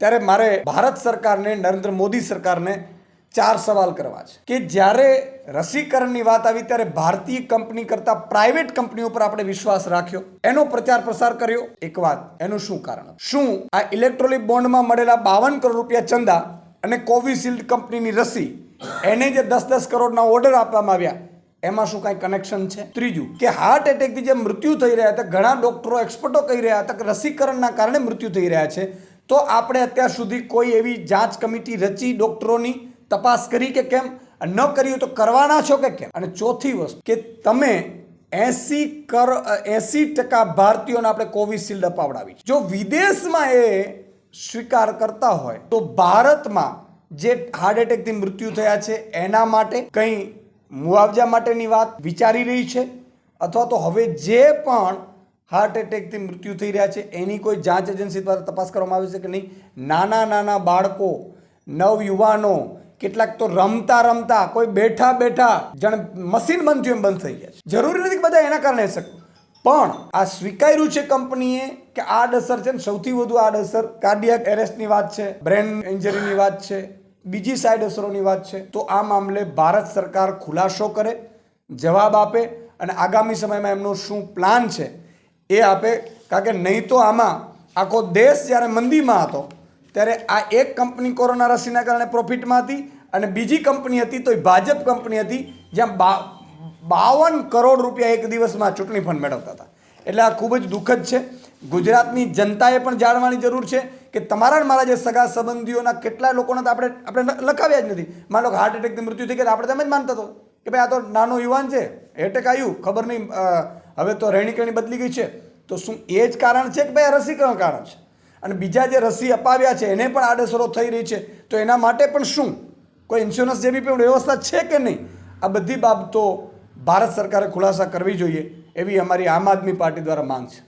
ત્યારે મારે ભારત સરકારને, નરેન્દ્ર મોદી સરકારને ચાર સવાલ કરવા છે. કે જ્યારે રસીકરણની વાત આવી, ત્યારે ભારતીય કંપની કરતાં પ્રાઇવેટ કંપનીઓ પર આપણે વિશ્વાસ રાખ્યો? એનો પ્રચાર પ્રસાર કર્યો? એક વાત, એનું શું કારણ? શું આ ઇલેક્ટ્રોનિક બોન્ડમાં મળેલા બાવન કરોડ રૂપિયા ચંદા અને કોવિશિલ્ડ કંપનીની રસી એને જે દસ દસ કરોડના ઓર્ડર આપવામાં આવ્યા, એમાં શું કાંઈ કનેક્શન છે? ત્રીજું, કે હાર્ટ એટેકથી જે મૃત્યુ થઈ રહ્યા હતા, ઘણા ડોક્ટરો એક્સપર્ટો કહી રહ્યા હતા કે રસીકરણના કારણે મૃત્યુ થઈ રહ્યા છે. તો આપણે અત્યાર સુધી કોઈ એવી જાંચ કમિટી રચી, ડોક્ટરોની તપાસ કરી કે કેમ? ન કર્યું તો કરવાના છો કે કેમ? અને ચોથી વસ્તુ કે તમે એસી કર, એસી ટકા ભારતીયોને આપણે કોવિશિલ્ડ અપાવડાવી જો વિદેશમાં એ સ્વીકાર કરતા હોય, તો ભારતમાં જે હાર્ટ એટેકથી મૃત્યુ થયા છે, એના માટે કંઈ મુઆવજા માટેની વાત વિચારી રહી છે? અથવા તો હવે જે પણ હાર્ટ એટેકથી મૃત્યુ થઈ રહ્યા છે. એની કોઈ જાંચ એજન્સી દ્વારા તપાસ કરવામાં આવી છે કે નહીં? નાના નાના બાળકો, નવયુવાનો, કેટલાક તો રમતા રમતા, કોઈ બેઠા બેઠા જાણે મશીન બનતું એમ બંધ થઈ ગયા છે. જરૂરી નથી બધા એના કારણે શકું પણ આ સ્વીકાર્યું છે કંપનીએ કે આડઅસર છે ને સૌથી વધુ આડઅસર કાર્ડિયક એરેસ્ટની વાત છે, બ્રેન ઇન્જરીની વાત છે, બીજી સાઈડ અસરોની વાત છે. તો આ મામલે ભારત સરકાર ખુલાસો કરે, જવાબ આપે અને આગામી સમયમાં એમનો શું પ્લાન છે એ આપે. કારણ કે નહીં તો આમાં આખો દેશ જ્યારે મંદીમાં હતો, ત્યારે આ એક કંપની કોરોના રસીના કારણે પ્રોફિટમાં હતી અને બીજી કંપની હતી તો એ ભાજપ કંપની હતી, જ્યાં બા, બાવન કરોડ રૂપિયા એક દિવસમાં ચૂંટણી ફંડ મેળવતા હતા. એટલે આ ખૂબ જ દુઃખદ છે. ગુજરાતની જનતાએ પણ જાણવાની જરૂર છે કે તમારા મારા જે સગા સંબંધીઓના કેટલા લોકોને તો આપણે આપણે લખાવ્યા જ નથી. માનો કે હાર્ટ એટેકથી મૃત્યુ થઈ ગયા આપણે તેમ જ માનતા હતો કે ભાઈ આ તો નાનો યુવાન છે. એટેક આવ્યું, ખબર નહીં હવે તો રહેણીકરણી બદલી ગઈ છે. તો શું એ જ કારણ છે કે ભાઈ આ રસીકરણ કારણ છે? અને બીજા જે રસી અપાવ્યા છે, એને પણ આડેસરો થઈ રહી છે. તો એના માટે પણ શું? કોઈ ઇન્સ્યોરન્સ જેવી પણ વ્યવસ્થા છે કે નહીં? આ બધી બાબતો ભારત સરકારે ખુલાસા કરવી જોઈએ એવી અમારી આમ આદમી પાર્ટી દ્વારા માંગ છે.